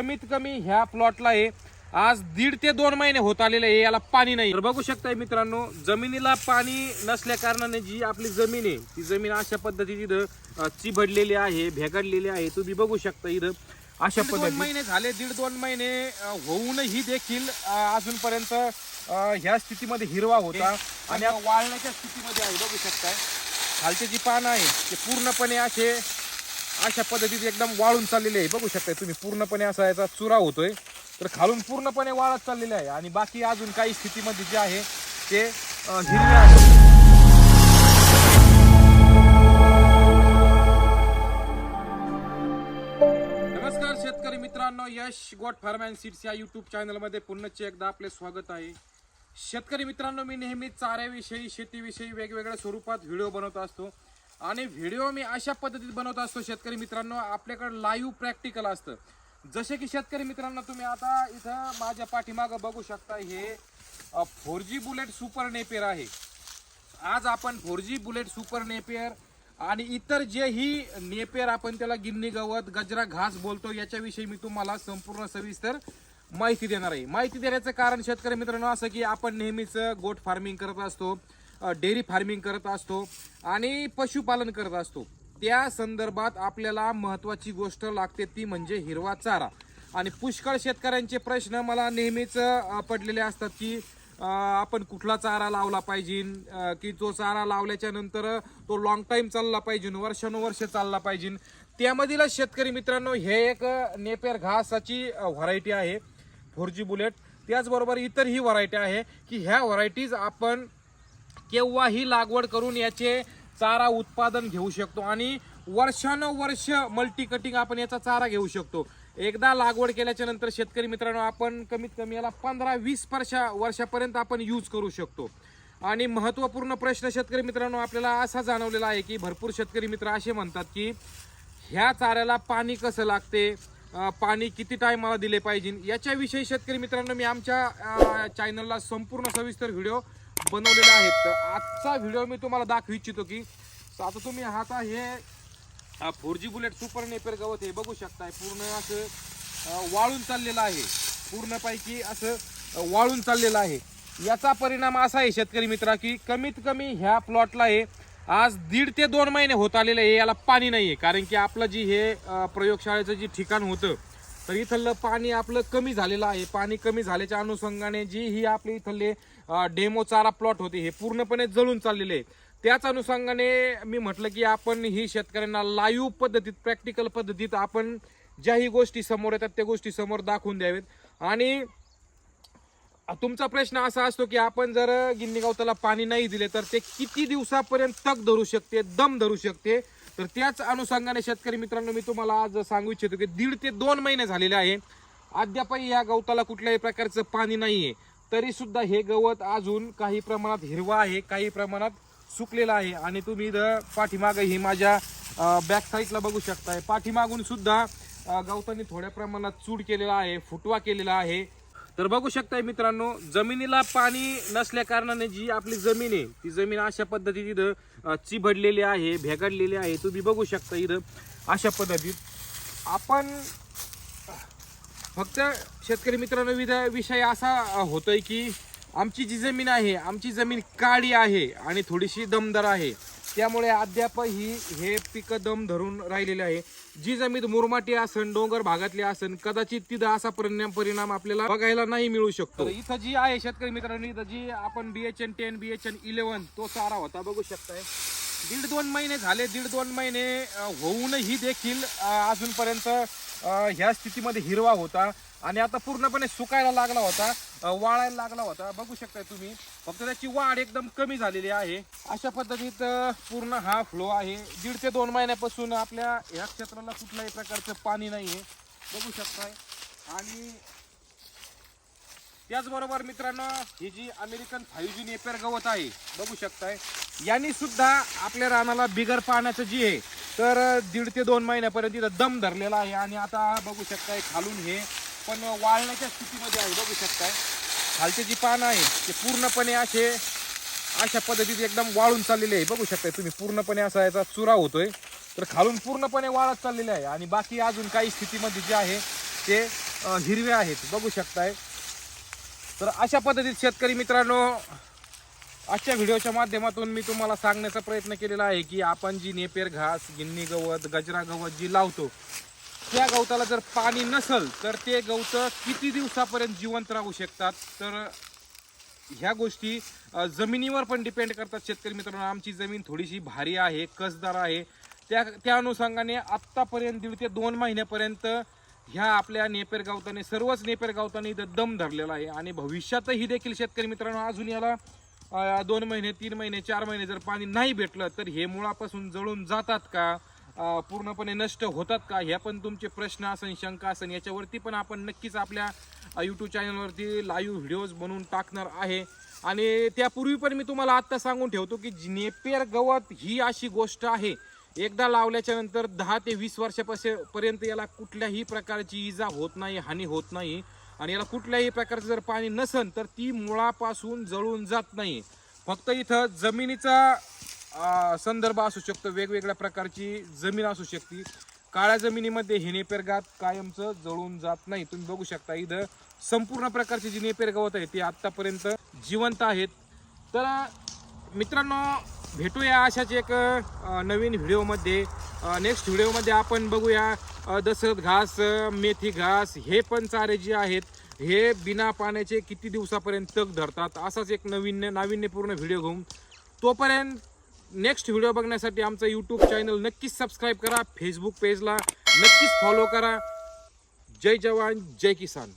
कमीत कमी ह्या प्लॉटला आहे आज दीड ते दोन महिने होत आलेले आहे याला पाणी नाही. तर बघू शकताय मित्रांनो जमिनीला पाणी नसल्या कारणाने जी आपली जमीन आहे ती जमीन अशा पद्धतीने इथं अं, चिबडलेली आहे भेगाडलेली आहे. तुम्ही बघू शकता इथं अशा पद्धती महिने झाले दीड दोन महिने होऊनही देखील अजूनपर्यंत ह्या स्थितीमध्ये हिरवा होता. आणि वाळण्याच्या स्थितीमध्ये आहे बघू शकताय. खालचे जी पानं आहे ते पूर्णपणे असे अशा पद्धतीत एकदम वाळून चाललेले आहे. बघू शकताय तुम्ही पूर्णपणे असा याचा चुरा होतोय. तर खालून पूर्णपणे वाळत चाललेले आहे. आणि बाकी अजून काही स्थितीमध्ये जे आहे ते हिरवे आहे. नमस्कार शेतकरी मित्रांनो Yash goat farm and seeds या युट्यूब चॅनलमध्ये पुन्हा एकदा आपले स्वागत आहे. शेतकरी मित्रांनो मी नेहमी चाऱ्याविषयी शेतीविषयी वेगवेगळ्या स्वरूपात व्हिडिओ बनवत असतो. आणि व्हिडिओ मी अशा पद्धतीत बनवत असतो शेतकरी मित्रांनो आपल्याकडे लाईव्ह प्रॅक्टिकल असतं. जसे की शेतकरी मित्रांनो तुम्ही आता इथं माझ्या पाठीमागं बघू शकता हे four G bullet super napier आहे. आज आपण four G bullet super napier आणि इतर जेही नेपियर आपण त्याला गिन्नी गवत गजरा घास बोलतो याच्याविषयी मी तुम्हाला संपूर्ण सविस्तर माहिती देणार आहे. माहिती देण्याचं कारण शेतकरी मित्रांनो असं की आपण नेहमीच गोट फार्मिंग करत असतो. डेअरी फार्मिंग करत असतो आणि पशुपालन करत असतो. त्या संदर्भात आपल्याला महत्त्वाची गोष्ट लागते ती म्हणजे हिरवा चारा. आणि पुष्कळ शेतकऱ्यांचे प्रश्न मला नेहमीच पडलेले असतात की आपण कुठला चारा लावला पाहिजे की तो चारा लावल्याच्या नंतर तो लॉंग टाईम चालला पाहिजे वर्षानुवर्ष चालला पाहिजे. त्यामधील शेतकरी मित्रांनो हे एक नेपेर घासाची व्हरायटी आहे फोर जी बुलेट. त्याचबरोबर इतरही व्हरायटी आहे की ह्या व्हरायटीज आपण केव्हाही लागवड करून याचे चारा उत्पादन घेऊ शकतो आणि वर्षानुवर्ष मल्टी कटिंग आपण याचा चारा घेऊ शकतो. एकदा लागवड केल्याच्यानंतर शेतकरी मित्रांनो आपण कमीत कमी याला पंधरा वीस वर्षा वर्षापर्यंत आपण यूज करू शकतो. आणि महत्त्वपूर्ण प्रश्न शेतकरी मित्रांनो आपल्याला असा जाणवलेला आहे की भरपूर शेतकरी मित्र असे म्हणतात की ह्या चाऱ्याला पाणी कसं लागते? पाणी किती टायमाला दिले पाहिजे? याच्याविषयी शेतकरी मित्रांनो मी आमच्या चॅनलला संपूर्ण सविस्तर व्हिडिओ बनवलेल्या आहेत. तर आजचा व्हिडिओ मी तुम्हाला दाखवू इच्छितो की तर आता तुम्ही आता हे four G bullet super napier गवत हे बघू शकताय. पूर्ण असं वाळून चाललेलं आहे. पूर्णपैकी असं वाळून चाललेलं आहे. याचा परिणाम असा आहे शेतकरी मित्रा की कमीत कमी ह्या प्लॉटला आहे आज दीड ते दोन महिने होत आलेले आहे याला पाणी नाही आहे कारण की आपलं जी हे प्रयोगशाळेचं जे ठिकाण होतं तर इथलं पाणी आपलं कमी झालेलं आहे. पाणी कमी झाल्याच्या अनुषंगाने जी ही आपली इथले डेमो चारा प्लॉट होते हे पूर्णपणे जळून चाललेले आहे त्याच अनुषंगाने मी म्हटलं की आपण ही शेतकऱ्यांना लाईव्ह पद्धतीत प्रॅक्टिकल पद्धतीत आपण ज्याही गोष्टी समोर येतात त्या गोष्टी समोर दाखवून द्यावेत. आणि तुमचा प्रश्न असा असतो की आपण जर गिन्नी गवताला पाणी नाही दिले तर ते किती दिवसापर्यंत तग धरू शकते दम धरू शकते? तर त्याच अनुषंगाने शेतकरी मित्रांनो मी तुम्हाला आज सांगू इच्छितो की दीड ते दोन महिने झालेले आहे. अद्यापही या गवताला कुठल्याही प्रकारचं पाणी नाही तरी सुद्धा हे गवत अजून काही प्रमाणात हिरवा आहे काही प्रमाणात सुकलेलं आहे. आणि तुम्ही इथं पाठीमागं ही माझ्या बॅक साईडला बघू शकताय. पाठीमागून सुद्धा गवताने थोड्या प्रमाणात चूड केलेला आहे फुटवा केलेला आहे. तर बघू शकताय मित्रांनो जमिनीला पाणी नसल्या कारणाने जी आपली जमीन आहे ती जमीन अशा पद्धतीत इथं चिभडलेली चिबडलेली आहे भेगाडलेली आहे. तुम्ही बघू शकता इथं अशा पद्धतीत. आपण फक्त शेतकरी मित्रांनो विध- विषय असा होतोय की आमची जी जमीन आहे आमची जमीन काळी आहे आणि थोडीशी दमदार आहे. त्यामुळे अद्यापही हे पिकं दम धरून राहिलेले आहे. जी जमीन मुरमाटी असन डोंगर भागातली असन कदाचित तिथं असा परिणाम परिणाम आपल्याला बघायला नाही मिळू शकतो. इथं जी आहे शेतकरी मित्रांनो इथं जी आपण बीएचएन टेन बीएचएन इलेव्हन तो चारा होता बघू शकताय. दीड दोन महिने झाले दीड दोन महिने होऊनही देखील अजूनपर्यंत ह्या स्थितीमध्ये हिरवा होता. आणि आता पूर्णपणे सुकायला लागला होता. वाळायला लागला होता. बघू शकताय तुम्ही. फक्त त्याची वाढ एकदम कमी झालेली आहे. अशा पद्धतीत पूर्ण हा फ्लो आहे. दीड ते दोन महिन्यापासून आपल्या ह्या क्षेत्राला कुठल्याही प्रकारचं पाणी नाही आहे बघू शकताय. आणि त्याचबरोबर मित्रांनो ही जी अमेरिकन फाईव्ह जी नेपेर गवत आहे बघू शकताय. यांनी सुद्धा आपल्या रानाला बिगर पाण्याचं जी आहे तर दीड ते दोन महिन्यापर्यंत इथं दम धरलेला आहे. आणि आता बघू शकताय खालून हे पण वाळण्याच्या स्थितीमध्ये आहे. बघू शकताय खालचे जी पानं आहे ते पूर्णपणे असे अशा पद्धतीत एकदम वाळून चाललेले आहे. बघू शकताय तुम्ही पूर्णपणे असा याचा चुरा होतोय. तर खालून पूर्णपणे वाळत चाललेले आहे. आणि बाकी अजून काही स्थितीमध्ये जे आहे ते हिरवे आहेत. बघू शकताय. तर अशा पद्धतीत शेतकरी मित्रांनो आजच्या व्हिडिओच्या माध्यमातून मी तुम्हाला सांगण्याचा प्रयत्न केलेला आहे की आपण जी नेपेर घास गिन्नी गवत गजरा गवत जी लावतो त्या गवताला जर पाणी नसल तर ते गवत किती दिवसापर्यंत जिवंत राहू शकतात? तर ह्या गोष्टी जमिनीवर पण डिपेंड करतात शेतकरी मित्रांनो. आमची जमीन थोडीशी भारी आहे कसदार आहे. त्या त्या अनुषंगाने आत्तापर्यंत दीड ते दोन महिन्यापर्यंत ह्या आपल्या नेपेर गावताने सर्वच नेपेर गावताने इथं दम धरलेला आहे. आणि भविष्यातही देखील शेतकरी मित्रांनो अजून याला दोन महिने तीन महिने चार महिने जर पाणी नाही भेटलं तर हे मुळापासून जळून जातात का? पूर्णपणे नष्ट होतात का? ह्या पण तुमचे प्रश्न असन शंका असन. याच्यावरती पण आपण नक्कीच आपल्या यूट्यूब चॅनलवरती लाईव्ह व्हिडिओज बनवून टाकणार आहे. आणि त्यापूर्वी पण मी तुम्हाला आत्ता सांगून ठेवतो की नेपेर गवत ही अशी गोष्ट आहे. एकदा लावल्याच्या नंतर दहा ते वीस वर्षापासून पर्यंत याला कुठल्याही प्रकारची इजा होत नाही हानी होत नाही. आणि याला कुठल्याही प्रकारचं जर पाणी नसन तर ती मुळापासून जळून जात नाही. फक्त इथं जमिनीचा संदर्भ असू शकतो वेगवेगळ्या प्रकारची जमीन असू शकते. काळ्या जमिनीमध्ये हे नेपेरगात कायमचं जळून जात नाही. तुम्ही बघू शकता इथं संपूर्ण प्रकारची जी नेपेरगावत आहे ती आत्तापर्यंत जिवंत आहेत. तर मित्रांनो भेटूया अशाच एक नवीन व्हिडिओमध्ये. नेक्स्ट व्हिडिओमध्ये आपण बघूया अ, दशरथ घास मेथी घास हे पण चारे जे आहेत हे बिना पाण्याचे किती दिवसापर्यंत तग धरतात? असाच एक नवीन नाविन्यपूर्ण व्हिडिओ घेऊन. तोपर्यंत नेक्स्ट व्हिडिओ बघण्यासाठी आमचं यूट्यूब चॅनल नक्कीच सबस्क्राईब करा फेसबुक पेजला नक्कीच फॉलो करा. जय जवान जय किसान.